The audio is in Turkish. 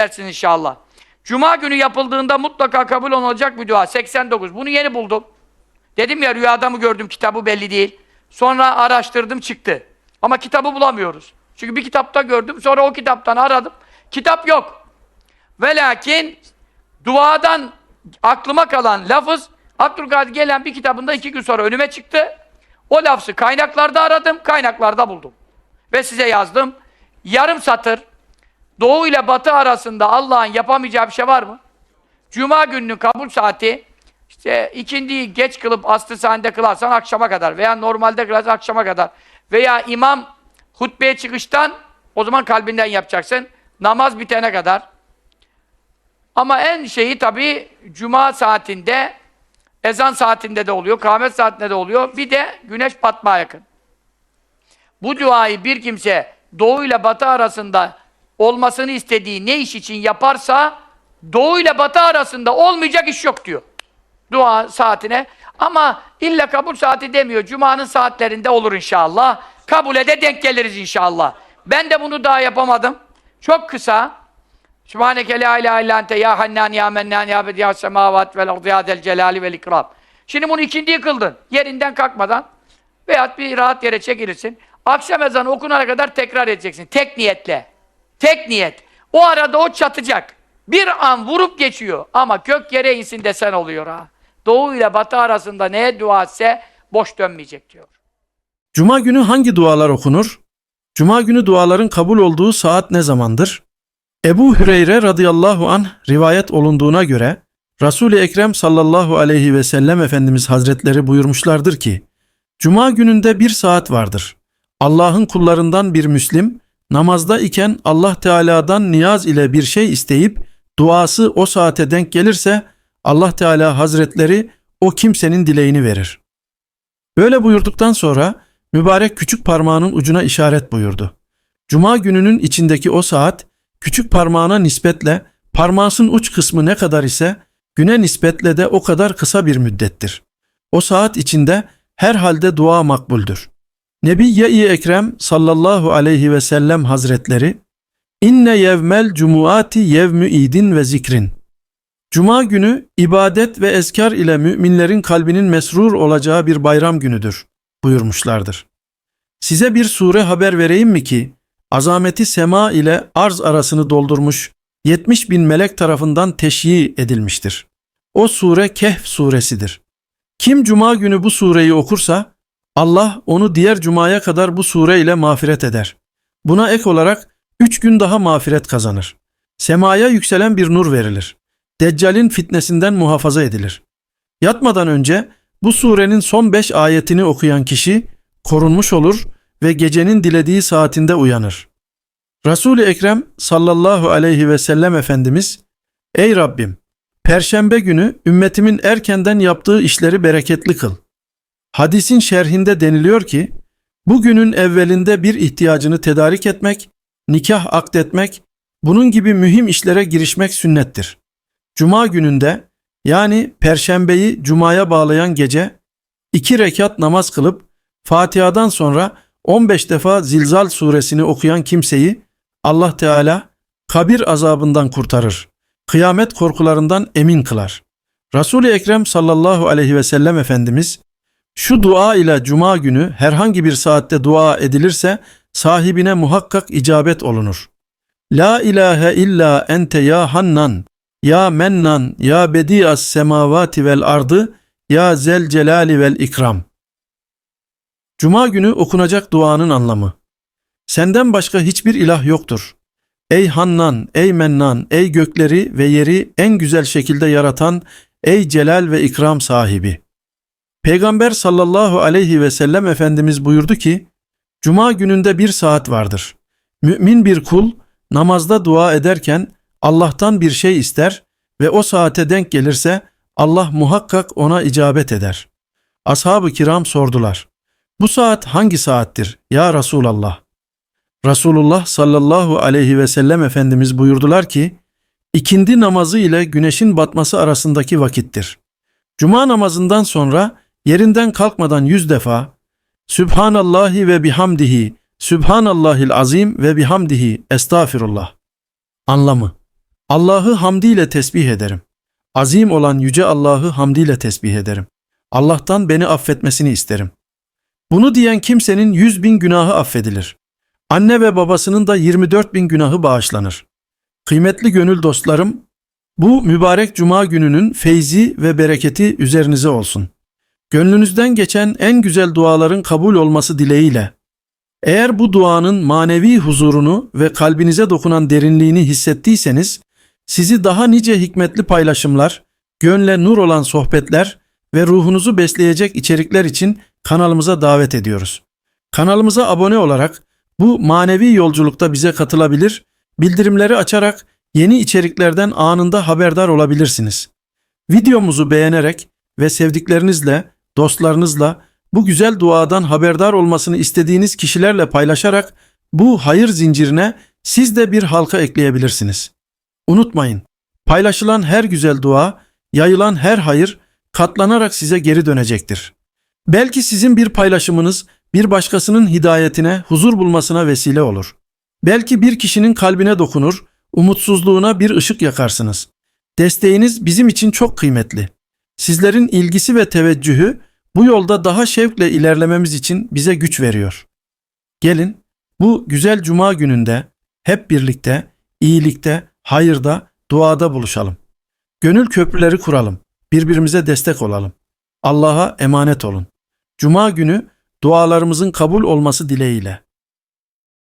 dersin inşallah. Cuma günü yapıldığında mutlaka kabul olacak bir dua. 89. Bunu yeni buldum. Dedim ya rüyada mı gördüm kitabı belli değil. Sonra araştırdım çıktı. Ama kitabı bulamıyoruz. Çünkü bir kitapta gördüm. Sonra o kitaptan aradım. Kitap yok. Ve lakin duadan aklıma kalan lafız Abdülkadir gelen bir kitabında iki gün sonra önüme çıktı. O lafzı kaynaklarda aradım, kaynaklarda buldum. Ve size yazdım. Yarım satır Doğu ile batı arasında Allah'ın yapamayacağı bir şey var mı? Cuma gününün kabul saati işte ikindiyi geç kılıp aslı sahnede kılarsan akşama kadar veya normalde kılarsan akşama kadar veya imam hutbeye çıkıştan o zaman kalbinden yapacaksın. Namaz bitene kadar. Ama en şeyi tabii cuma saatinde ezan saatinde de oluyor, kâhmet saatinde de oluyor. Bir de güneş batmaya yakın. Bu duayı bir kimse doğu ile batı arasında olmasını istediği ne iş için yaparsa doğu ile batı arasında olmayacak iş yok diyor. Dua saatine. Ama illa kabul saati demiyor. Cuma'nın saatlerinde olur inşallah. Kabule de denk geliriz inşallah. Ben de bunu daha yapamadım. Çok kısa. Sübhaneke la ilahe illa ente ya hannan ya mennan ya bedi semavat vel ardı ya celali vel ikram. Şimdi bunu ikindiyi kıldın. Yerinden kalkmadan veyahut bir rahat yere çekilirsin. Akşam ezanı okunana kadar tekrar edeceksin. Tek niyetle. Tek niyet. O arada o çatacak. Bir an vurup geçiyor. Ama kök yere insin desen oluyor ha. Doğu ile batı arasında neye dua etse boş dönmeyecek diyor. Cuma günü hangi dualar okunur? Cuma günü duaların kabul olduğu saat ne zamandır? Ebu Hüreyre radıyallahu anh rivayet olunduğuna göre Resul-i Ekrem sallallahu aleyhi ve sellem Efendimiz Hazretleri buyurmuşlardır ki Cuma gününde bir saat vardır. Allah'ın kullarından bir Müslim namazda iken Allah Teala'dan niyaz ile bir şey isteyip duası o saate denk gelirse Allah Teala Hazretleri o kimsenin dileğini verir. Böyle buyurduktan sonra mübarek küçük parmağının ucuna işaret buyurdu. Cuma gününün içindeki o saat küçük parmağına nispetle parmağın uç kısmı ne kadar ise güne nispetle de o kadar kısa bir müddettir. O saat içinde her halde dua makbuldür. Nebiye-i Ekrem sallallahu aleyhi ve sellem hazretleri İnne yevmel cumuati yevmü idin ve zikrin. Cuma günü ibadet ve eskar ile müminlerin kalbinin mesrur olacağı bir bayram günüdür buyurmuşlardır. Size bir sure haber vereyim mi ki azameti sema ile arz arasını doldurmuş 70 bin melek tarafından teşyi edilmiştir. O sure Kehf suresidir. Kim cuma günü bu sureyi okursa Allah onu diğer cumaya kadar bu sure ile mağfiret eder. Buna ek olarak üç gün daha mağfiret kazanır. Semaya yükselen bir nur verilir. Deccal'in fitnesinden muhafaza edilir. Yatmadan önce bu surenin son beş ayetini okuyan kişi korunmuş olur ve gecenin dilediği saatinde uyanır. Resul-i Ekrem sallallahu aleyhi ve sellem Efendimiz, Ey Rabbim! Perşembe günü ümmetimin erkenden yaptığı işleri bereketli kıl. Hadisin şerhinde deniliyor ki, bugünün evvelinde bir ihtiyacını tedarik etmek, nikah akdetmek, bunun gibi mühim işlere girişmek sünnettir. Cuma gününde yani perşembeyi cumaya bağlayan gece iki rekat namaz kılıp Fatiha'dan sonra 15 defa Zilzal suresini okuyan kimseyi Allah Teala kabir azabından kurtarır. Kıyamet korkularından emin kılar. Resul-i Ekrem sallallahu aleyhi ve sellem Efendimiz şu dua ile cuma günü herhangi bir saatte dua edilirse sahibine muhakkak icabet olunur. La ilahe illa ente ya hannan, ya mennan, ya bedi'as semavati vel ardı, ya zel celali vel ikram. Cuma günü okunacak duanın anlamı. Senden başka hiçbir ilah yoktur. Ey Hannan, ey Mennan, ey gökleri ve yeri en güzel şekilde yaratan, ey celal ve ikram sahibi. Peygamber sallallahu aleyhi ve sellem Efendimiz buyurdu ki, Cuma gününde bir saat vardır. Mümin bir kul namazda dua ederken Allah'tan bir şey ister ve o saate denk gelirse Allah muhakkak ona icabet eder. Ashab-ı kiram sordular. Bu saat hangi saattir ya Resulallah? Resulullah sallallahu aleyhi ve sellem Efendimiz buyurdular ki, ikindi namazı ile güneşin batması arasındaki vakittir. Cuma namazından sonra yerinden kalkmadan yüz defa Sübhanallahi ve bihamdihi, Sübhanallahil azim ve bihamdihi, estağfirullah. Anlamı Allah'ı hamdiyle tesbih ederim. Azim olan yüce Allah'ı hamdiyle tesbih ederim. Allah'tan beni affetmesini isterim. Bunu diyen kimsenin yüz bin günahı affedilir. Anne ve babasının da 24 bin günahı bağışlanır. Kıymetli gönül dostlarım, bu mübarek cuma gününün feyzi ve bereketi üzerinize olsun. Gönlünüzden geçen en güzel duaların kabul olması dileğiyle. Eğer bu duanın manevi huzurunu ve kalbinize dokunan derinliğini hissettiyseniz, sizi daha nice hikmetli paylaşımlar, gönle nur olan sohbetler ve ruhunuzu besleyecek içerikler için kanalımıza davet ediyoruz. Kanalımıza abone olarak bu manevi yolculukta bize katılabilir, bildirimleri açarak yeni içeriklerden anında haberdar olabilirsiniz. Videomuzu beğenerek ve sevdiklerinizle, dostlarınızla bu güzel duadan haberdar olmasını istediğiniz kişilerle paylaşarak bu hayır zincirine siz de bir halka ekleyebilirsiniz. Unutmayın, paylaşılan her güzel dua, yayılan her hayır katlanarak size geri dönecektir. Belki sizin bir paylaşımınız bir başkasının hidayetine, huzur bulmasına vesile olur. Belki bir kişinin kalbine dokunur, umutsuzluğuna bir ışık yakarsınız. Desteğiniz bizim için çok kıymetli. Sizlerin ilgisi ve teveccühü bu yolda daha şevkle ilerlememiz için bize güç veriyor. Gelin bu güzel cuma gününde hep birlikte iyilikte, hayırda, duada buluşalım. Gönül köprüleri kuralım. Birbirimize destek olalım. Allah'a emanet olun. Cuma günü dualarımızın kabul olması dileğiyle.